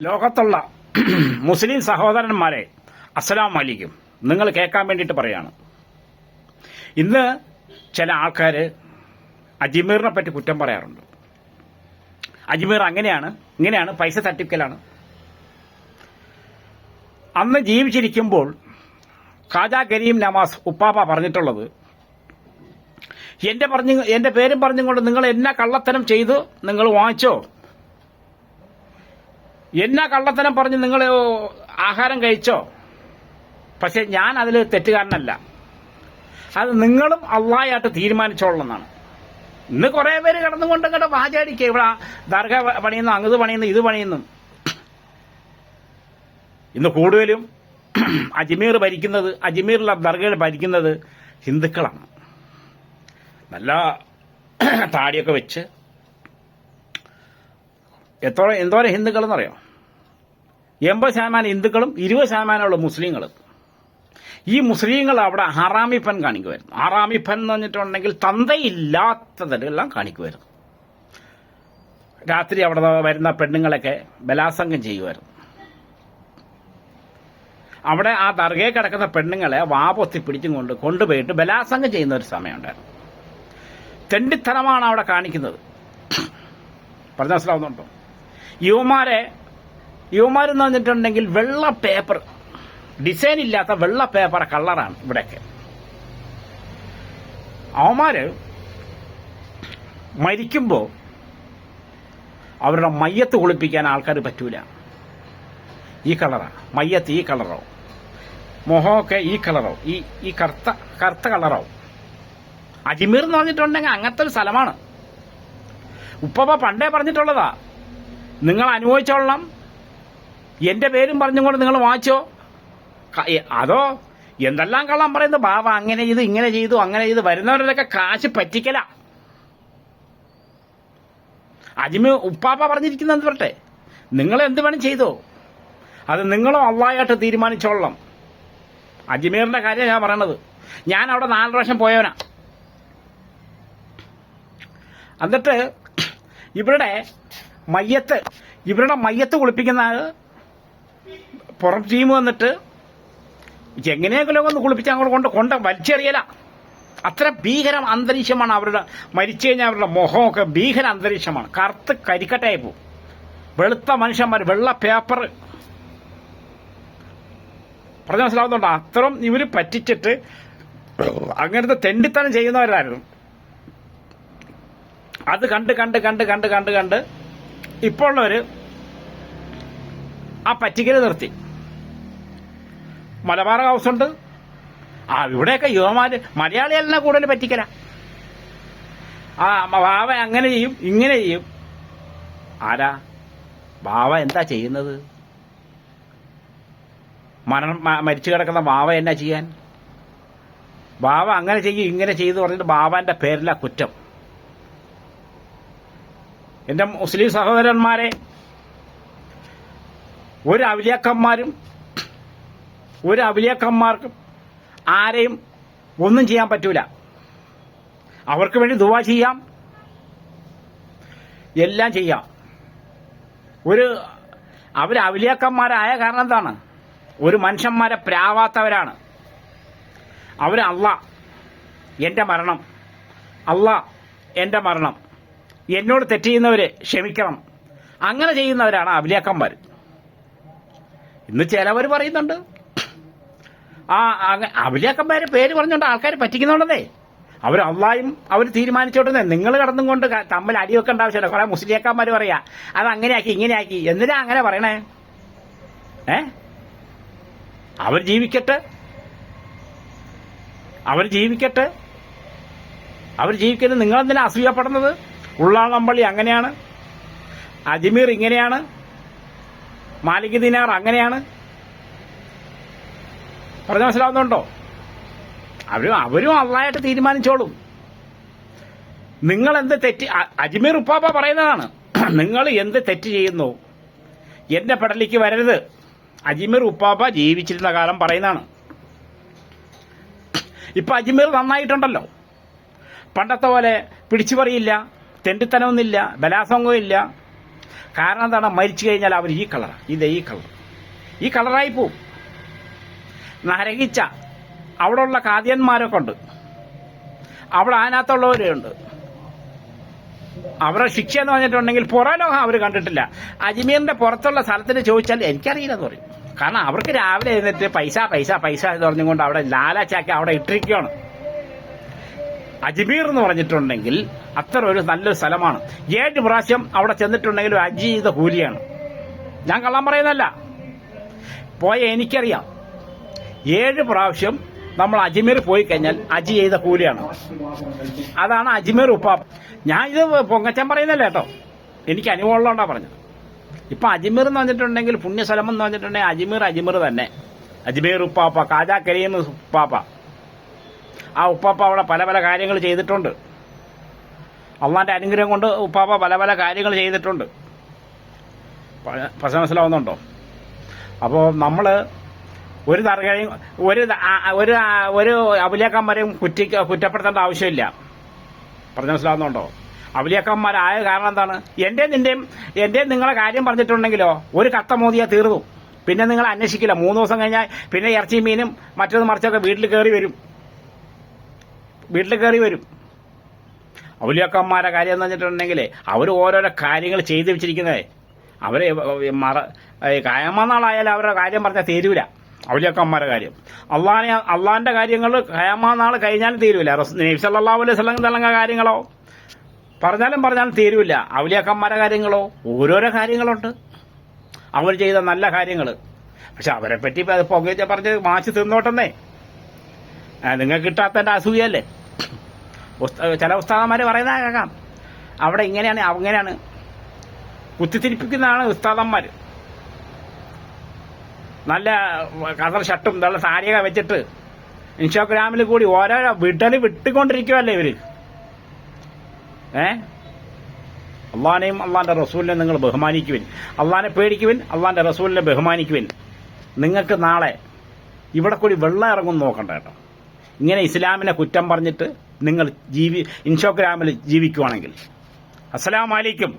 ലോകത്തുള്ള മുസ്ലിം സഹോദരന്മാരെ അസ്സലാം വലിക്കും നിങ്ങൾ കേൾക്കാൻ വേണ്ടിയിട്ട് പറയാണ്. ഇന്ന് ചില ആൾക്കാർ അജ്മീറിനെ പറ്റി കുറ്റം പറയാറുണ്ട്. അജ്മീർ അങ്ങനെയാണ് ഇങ്ങനെയാണ് പൈസ തട്ടിക്കലാണ്. അന്ന് ജീവിച്ചിരിക്കുമ്പോൾ ഖാജാ കരീം നവാസ് ഉപ്പാപ്പ പറഞ്ഞിട്ടുള്ളത് എന്റെ പറഞ്ഞു എന്റെ പേരും പറഞ്ഞുകൊണ്ട് നിങ്ങൾ എന്നാ കള്ളത്തരം ചെയ്തു നിങ്ങൾ വാങ്ങിച്ചോ? എന്നാ കള്ളത്തനം പറഞ്ഞ് നിങ്ങൾ ആഹാരം കഴിച്ചോ? പക്ഷെ ഞാൻ അതിൽ തെറ്റുകാരനല്ല. അത് നിങ്ങളും അള്ളായായിട്ട് തീരുമാനിച്ചോളെന്നാണ് ഇന്ന് കുറെ പേര് കിടന്നുകൊണ്ട് ഇങ്ങോട്ട് വാചാടിക്കുക ഇവിടെ ദർഗ പണിയുന്നു അങ്ങത് പണിയുന്നു ഇത് പണിയുന്നു. ഇന്ന് കൂടുതലും അജ്മീർ ഭരിക്കുന്നത് അജ്മീറിലെ ദർഗയിൽ ഭരിക്കുന്നത് ഹിന്ദുക്കളാണ്. നല്ല താടിയൊക്കെ വെച്ച് എത്ര എന്തോരം ഹിന്ദുക്കളെന്നറിയോ? എൺപത് ശതമാനം ഹിന്ദുക്കളും ഇരുപത് ശതമാനമുള്ള മുസ്ലിങ്ങളും. ഈ മുസ്ലിങ്ങൾ അവിടെ ഹറാമിപ്പൻ കാണിക്കുമായിരുന്നു ഹറാമിപ്പൻ എന്ന് പറഞ്ഞിട്ടുണ്ടെങ്കിൽ തന്തയില്ലാത്തതെല്ലാം കാണിക്കുമായിരുന്നു രാത്രി അവിടെ വരുന്ന പെണ്ണുങ്ങളൊക്കെ ബലാസംഗം ചെയ്യുമായിരുന്നു അവിടെ ആ ദർഗയെ കിടക്കുന്ന പെണ്ണുങ്ങളെ വാപൊത്തി പിടിച്ചും കൊണ്ട് കൊണ്ടുപോയിട്ട് ബലാസംഗം ചെയ്യുന്ന ഒരു സമയമുണ്ടായിരുന്നു തെണ്ടിത്തരമാണ് അവിടെ കാണിക്കുന്നത്. പറഞ്ഞ മനസ്സിലാവുന്നുണ്ടോ? യുവമാരെ യുവമാരെന്ന് പറഞ്ഞിട്ടുണ്ടെങ്കിൽ വെള്ള പേപ്പർ ഡിസൈൻ ഇല്ലാത്ത വെള്ള പേപ്പർ കളറാണ് ഇവിടെയൊക്കെ. അവന്മാര് മരിക്കുമ്പോൾ അവരുടെ മയ്യത്ത് കുളിപ്പിക്കാൻ ആൾക്കാർ പറ്റൂല. ഈ കളറാണ് മയ്യത്ത് ഈ കളറോ മുഖമൊക്കെ ഈ കളറോ ഈ ഈ കറുത്ത കറുത്ത കളറോ അജ്മീർ എന്ന് പറഞ്ഞിട്ടുണ്ടെങ്കിൽ അങ്ങനത്തെ ഒരു സ്ഥലമാണ്. ഉപ്പപ്പ പണ്ടേ പറഞ്ഞിട്ടുള്ളതാ. നിങ്ങൾ അനുഭവിച്ചോളണം. എന്റെ പേരും പറഞ്ഞുകൊണ്ട് നിങ്ങൾ വാങ്ങിച്ചോ അതോ എന്തെല്ലാം കള്ളം പറയുന്നത് ബാബ അങ്ങനെ ചെയ്തു ഇങ്ങനെ ചെയ്തു അങ്ങനെ ചെയ്തു. വരുന്നവരുടെയൊക്കെ കാശ് പറ്റിക്കല. അജിമ ഉപ്പാപ്പ പറഞ്ഞിരിക്കുന്ന എന്ത് പറട്ടെ? നിങ്ങൾ എന്ത് വേണം ചെയ്തോ? അത് നിങ്ങളും അള്ളായിട്ട് തീരുമാനിച്ചോളണം. അജ്മീറിന്റെ കാര്യം ഞാൻ പറയണത്. ഞാൻ അവിടെ നാല് പ്രാവശ്യം പോയവനാ. എന്നിട്ട് ഇവരുടെ മയ്യത്ത്. ഇവരുടെ മയ്യത്ത് കുളിപ്പിക്കുന്ന പുറം ടീം വന്നിട്ട് എങ്ങനെയെങ്കിലും ഒന്ന് കുളിപ്പിച്ച് അങ്ങോട്ട് കൊണ്ട് കൊണ്ട് വലിച്ചെറിയല. അത്ര ഭീകരം അന്തരീക്ഷമാണ് അവരുടെ മരിച്ചു കഴിഞ്ഞാൽ അവരുടെ മുഖമൊക്കെ ഭീകര അന്തരീക്ഷമാണ്. കറുത്ത് കരിക്കട്ടായി പോകും വെളുത്ത മനുഷ്യന്മാർ വെള്ള പേപ്പർ പറഞ്ഞ മനസ്സിലാവുന്നുണ്ട്? അത്രയും ഇവർ പറ്റിച്ചിട്ട് അങ്ങനത്തെ തെണ്ടിത്തനം ചെയ്യുന്നവരായിരുന്നു. അത് കണ്ട് കണ്ട് കണ്ട് കണ്ട് കണ്ട് കണ്ട് ഇപ്പോൾ ഉള്ളവര് ആ പറ്റിക്കൽ നിർത്തി. മലബാർ ഹൗസ് ഉണ്ട് ആ ഇവിടെയൊക്കെ യുവമാര് മലയാളികളെ കൂടുതൽ പറ്റിക്കല. ആ ബാവ അങ്ങനെ ചെയ്യും ഇങ്ങനെ ചെയ്യും. ആരാ? ബാവ എന്താ ചെയ്യുന്നത്? മരണം മരിച്ചു കിടക്കുന്ന ബാവ എന്നാ ചെയ്യാൻ? ബാവ അങ്ങനെ ചെയ്യും ഇങ്ങനെ ചെയ്തു പറഞ്ഞിട്ട് ബാബാന്റെ പേരിലാ കുറ്റം. എന്റെ മുസ്ലിം സഹോദരന്മാരെ ഒരു അവലിയാക്കന്മാരും ഒരു അവലിയാക്കന്മാർക്കും ആരെയും ഒന്നും ചെയ്യാൻ പറ്റൂല. അവർക്ക് വേണ്ടി ദുവാ ചെയ്യാം. എല്ലാം ചെയ്യാം. ഒരു അവർ അവലിയാക്കന്മാരായ കാരണം എന്താണ്? ഒരു മനുഷ്യന്മാരെ പ്രാവാത്തവരാണ്. അവർ അല്ല എന്റെ മരണം അല്ല എന്റെ മരണം. എന്നോട് തെറ്റ് ചെയ്യുന്നവരെ ക്ഷമിക്കണം. അങ്ങനെ ചെയ്യുന്നവരാണ് അവലിയാക്കന്മാർ ഇന്ന് ചിലവർ പറയുന്നുണ്ട്. ആ അഭിലേഖന്മാരെ പേര് പറഞ്ഞുകൊണ്ട് ആൾക്കാർ പറ്റിക്കുന്നുണ്ടെന്നേ അവർ അള്ളായും അവർ തീരുമാനിച്ചോട്ടെ നിങ്ങൾ കടന്നുകൊണ്ട് അടി തമ്മിൽ അടിവെക്കേണ്ട ആവശ്യമില്ല. കുറെ മുസ്ലിയാക്കന്മാർ പറയാ അത് അങ്ങനെയാക്കി ഇങ്ങനെയാക്കി. എന്തിനാ അങ്ങനെ പറയണേ? ഏ? അവർ ജീവിക്കട്ടെ. അവർ ജീവിക്കട്ടെ. അവർ ജീവിക്കുന്നത് നിങ്ങളെന്തിനാ അസൂയപ്പെടുന്നത്? ഉള്ളാളമ്പള്ളി അങ്ങനെയാണ്. അജ്മീർ ഇങ്ങനെയാണ്. മാലിക് ദിനാർ അങ്ങനെയാണ്. പറഞ്ഞ മനസ്സിലാവുന്നുണ്ടോ? അവരും അവരും അള്ളായിട്ട് തീരുമാനിച്ചോളും. നിങ്ങൾ എന്ത് തെറ്റ് അജ്മീർ ഉപ്പാപ്പ പറയുന്നതാണ്. നിങ്ങൾ എന്ത് തെറ്റ് ചെയ്യുന്നു? എന്റെ പെടലിക്ക് വരരുത്. അജ്മീർ ഉപ്പാപ്പ ജീവിച്ചിരുന്ന കാലം പറയുന്നതാണ്. ഇപ്പൊ അജ്മീർ നന്നായിട്ടുണ്ടല്ലോ. പണ്ടത്തെ പോലെ പിടിച്ചു പറയില്ല തെണ്ടിത്തനമൊന്നുമില്ല ബലാസംഗവും ഇല്ല കാരണം എന്താണ്? മരിച്ചു കഴിഞ്ഞാൽ അവർ ഈ കളർ ഇത് ഈ കളർ. ഈ കളറായി പോവും. നരകിച്ച അവിടെ ഉള്ള കാദ്യന്മാരൊക്കെ ഉണ്ട് അവിടെ അതിനകത്തുള്ളവരുണ്ട്. അവരുടെ ശിക്ഷ എന്ന് പറഞ്ഞിട്ടുണ്ടെങ്കിൽ പുറലോഹം അവർ കണ്ടിട്ടില്ല. അജ്മീറിന്റെ പുറത്തുള്ള സ്ഥലത്തിന് ചോദിച്ചാൽ എനിക്കറിയില്ല എന്ന് പറയും. കാരണം അവർക്ക് രാവിലെ എഴുന്നേറ്റ് പൈസ പൈസ പൈസ എന്ന് പറഞ്ഞുകൊണ്ട് അവിടെ ലാലാച്ചാക്കി അവിടെ ഇട്ടിരിക്കുകയാണ്. അജ്മീർ എന്ന് പറഞ്ഞിട്ടുണ്ടെങ്കിൽ അത്ര ഒരു നല്ലൊരു സ്ഥലമാണ്. ഏഴ് പ്രാവശ്യം അവിടെ ചെന്നിട്ടുണ്ടെങ്കിലും ഒരു അജി ചെയ്ത കൂലിയാണ്. ഞാൻ കള്ളം പറയുന്നല്ല പോയ എനിക്കറിയാം. ഏഴ് പ്രാവശ്യം നമ്മൾ അജ്മീർ പോയി കഴിഞ്ഞാൽ അജി ചെയ്ത കൂലിയാണ്. അതാണ് അജ്മീർ ഉപ്പാപ്പ ഞാൻ ഇത് പൊങ്ങച്ചൻ പറയുന്നല്ല കേട്ടോ. എനിക്ക് അനുഭവമുള്ളതുകൊണ്ടാ പറഞ്ഞത്. ഇപ്പൊ അജ്മീർ എന്ന് പറഞ്ഞിട്ടുണ്ടെങ്കിൽ പുണ്യസ്ഥലം എന്ന് പറഞ്ഞിട്ടുണ്ടെങ്കിൽ അജ്മീർ അജ്മീർ തന്നെ. അജ്മീർ ഉപ്പാപ്പ കാജാ കരീം ഉപ്പാപ്പ. ആ ഉപ്പാപ്പ അവിടെ പല പല കാര്യങ്ങൾ ചെയ്തിട്ടുണ്ട്. അള്ളാന്റെ അനുഗ്രഹം കൊണ്ട് ഉപ്പാപ്പ പല പല കാര്യങ്ങൾ ചെയ്തിട്ടുണ്ട്. പ്രശ്നം മനസ്സിലാവുന്നുണ്ടോ? അപ്പോൾ നമ്മൾ ഒരു തറകയും ഒരു ഒരു ഒരു അബുലിയാക്കന്മാരെയും കുറ്റി കുറ്റപ്പെടുത്തേണ്ട ആവശ്യമില്ല. പറഞ്ഞു മനസ്സിലാവുന്നുണ്ടോ? അബുലിയാക്കന്മാരായ കാരണം എന്താണ്? എന്റെ നിന്റെയും എന്റെ നിങ്ങളെ കാര്യം പറഞ്ഞിട്ടുണ്ടെങ്കിലോ ഒരു കത്ത മോദിയാ തീർന്നു. പിന്നെ നിങ്ങൾ അന്വേഷിക്കില്ല. മൂന്ന് ദിവസം കഴിഞ്ഞാൽ പിന്നെ ഇറച്ചി മീനും മറ്റൊന്ന് മറിച്ചൊക്കെ വീട്ടിൽ കയറി വരും. വീട്ടിൽ കയറി വരും. ഔലിയാക്കന്മാരെ കാര്യം എന്ന് പറഞ്ഞിട്ടുണ്ടെങ്കിൽ അവർ ഓരോരോ കാര്യങ്ങൾ ചെയ്തു വെച്ചിരിക്കുന്നത്. അവരെ മറ കായമാനാളായാലും അവരുടെ കാര്യം പറഞ്ഞാൽ തീരൂല ഔലിയാക്കന്മാരെ കാര്യം. അള്ളാഹിനെ അള്ളാന്റെ കാര്യങ്ങൾ കയാമനാൾ കഴിഞ്ഞാലും തീരൂല. നബി സല്ലല്ലാഹു അലൈഹി തലങ്ങ കാര്യങ്ങളോ? പറഞ്ഞാലും പറഞ്ഞാലും തീരൂല. ഔലിയാക്കന്മാരെ കാര്യങ്ങളോ? ഓരോരോ കാര്യങ്ങളുണ്ട്. അവർ ചെയ്ത നല്ല കാര്യങ്ങൾ പക്ഷെ അവരെ പറ്റി പുകച്ച പറഞ്ഞ് മാച്ച് തിന്നോട്ടെന്നേ. നിങ്ങൾക്ക് കിട്ടാത്തതിന്റെ അസൂയല്ലേ ചില ഉസ്താദന്മാര് പറയുന്നത് കേൾക്കാം. അവിടെ ഇങ്ങനെയാണ് അങ്ങനെയാണ്. കുത്തിത്തിരിപ്പിക്കുന്നതാണ് ഉസ്താദന്മാര്. നല്ല കളർ ഷർട്ടും നല്ല സാരിയൊക്കെ വെച്ചിട്ട് ഇൻസ്റ്റാഗ്രാമിൽ കൂടി ഓരോ വിടൽ വിട്ടുകൊണ്ടിരിക്കുവല്ലേ ഇവർ. ഏ? അള്ളാനെയും അള്ളാന്റെ റസൂലിനെ നിങ്ങൾ ബഹുമാനിക്കുവിൻ. അള്ളാനെ പേടിക്കുവിൻ അള്ളാന്റെ റസൂലിനെ ബഹുമാനിക്കുവിൻ. നിങ്ങൾക്ക് നാളെ ഇവിടെ കൂടി വെള്ളം ഇറങ്ങും നോക്കണ്ട കേട്ടോ. ഇങ്ങനെ ഇസ്ലാമിനെ കുറ്റം പറഞ്ഞിട്ട് നിങ്ങൾ ജീവി ഇൻസ്റ്റാഗ്രാമിൽ ജീവിക്കുവാണെങ്കിൽ. അസ്സലാമലൈക്കും